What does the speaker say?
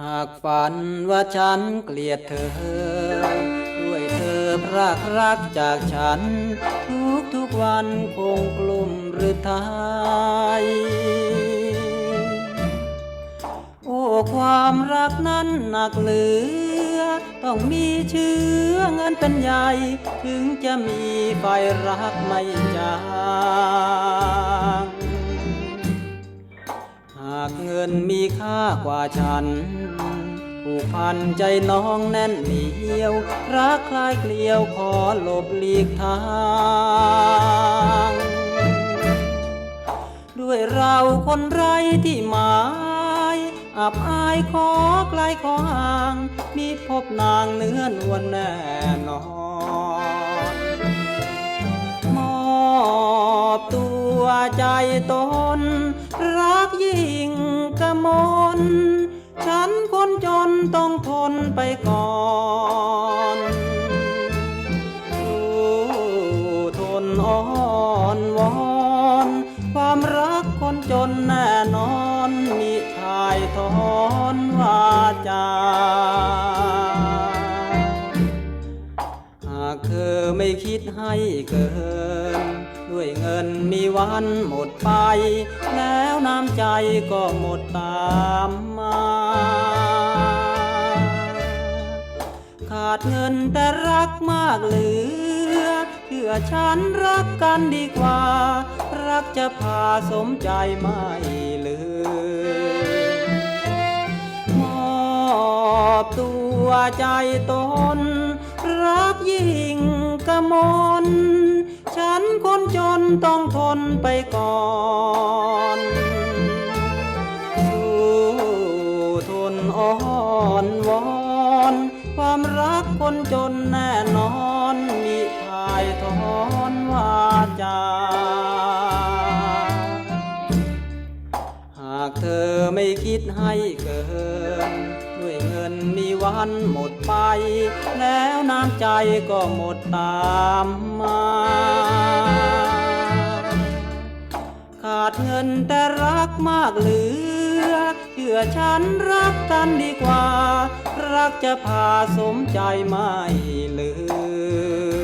หากฝันว่าฉันเกลียดเธอ ด้วยเธอพรากรักจากฉัน ทุกทุกวันคงกลุ่มหรือทายโอ้ความรักนั้นหนักเหลือ ต้องมีเชื้อเงินเป็นใหญ่ ถึงจะมีไฟรักไม่จางากเงินมีค่ากว่าฉัน ผูกพันใจน้องแน่นเหนียว รักคลายเกลียวขอหลบหลีกทาง ด้วยเราคนไร้ที่หมายอับอายขอไกลขอห่าง มีพบนางเนื้อนวลแน่นอนมอบตัวใจโต มน ฉันคนจนต้องทนไปก่อนสู้ทนอ่อนวอน ความรักคนจนแน่นอนมิทายทอนวาจาหากเธอไม่คิดให้เกิน ด้วยเงินมีวันหมดไป แล้วน้ำใจก็หมดตามมา ขาดเงินแต่รักมากเหลือเพื่อฉันรักกันดีกว่า รักจะพาสมใจไม่เหลือมอบตัวใจตน รักยิ่งกระมน จนต้องทนไปก่อนทนอ่อนวอน ความรักคนจนแน่นอนมิทายทอนวาจา อไม่คิดให้เกิน ด้วยเงินมีวันหมดไป แล้วน้ำใจก็หมดตามมา ขาดเงินแต่รักมากเหลือเพื่อฉันรักกันดีกว่า รักจะพาสมใจไม่เหลือ